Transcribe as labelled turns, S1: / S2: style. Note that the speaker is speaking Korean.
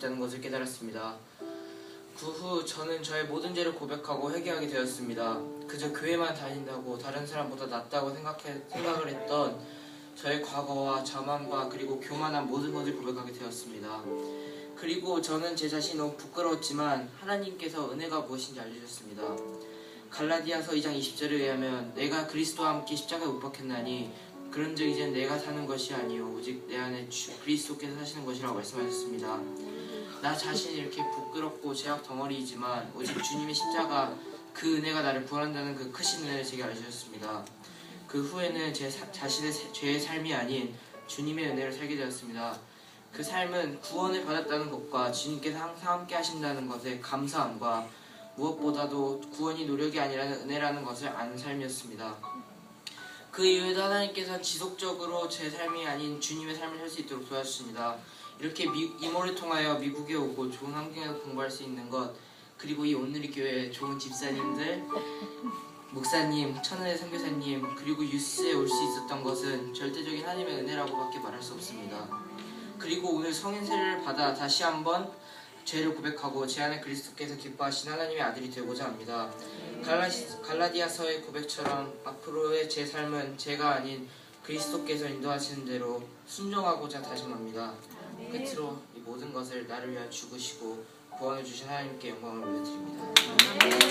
S1: 있다는 것을 깨달았습니다. 그 후 저는 저의 모든 죄를 고백하고 회개하게 되었습니다. 그저 교회만 다닌다고 다른 사람보다 낫다고 생각해, 생각을 했던 저의 과거와 자만과 그리고 교만한 모든 것을 고백하게 되었습니다. 그리고 저는 제 자신이 너무 부끄러웠지만 하나님께서 은혜가 무엇인지 알려주셨습니다. 갈라디아서 2장 20절에 의하면 내가 그리스도와 함께 십자가에 못 박혔나니 그런즉 이젠 내가 사는 것이 아니요 오직 내 안에 주 그리스도께서 사시는 것이라고 말씀하셨습니다. 나 자신이 이렇게 부끄럽고 죄악 덩어리이지만 오직 주님의 십자가 그 은혜가 나를 구원한다는 그 크신 은혜를 제게 알려주셨습니다. 그 후에는 제 사- 자신의 세- 죄의 삶이 아닌 주님의 은혜를 살게 되었습니다. 그 삶은 구원을 받았다는 것과 주님께서 항상 함께 하신다는 것에 감사함과 무엇보다도 구원이 노력이 아니라는 은혜라는 것을 아는 삶이었습니다. 그 이후에도 하나님께서 지속적으로 제 삶이 아닌 주님의 삶을 살 수 있도록 도와주십니다. 이렇게 미- 이모를 통하여 미국에 오고 좋은 환경에서 공부할 수 있는 것 그리고 이 오늘의 교회 좋은 집사님들 목사님, 천은혜 선교사님 그리고 유스에 올 수 있었던 것은 절대적인 하나님의 은혜라고밖에 말할 수 없습니다. 그리고 오늘 성인 세례를 받아 다시 한번 죄를 고백하고 제 안에 그리스도께서 기뻐하신 하나님의 아들이 되고자 합니다. 갈라시, 갈라디 아서의 고백처럼 앞으로의 제 삶은 제가 아닌 그리스도께서 인도하시는 대로 순종하고자 다짐합니다. 끝으로 이 모든 것을 나를 위하여 죽으시고 구원해 주신 하나님께 영광을 올려드립니다.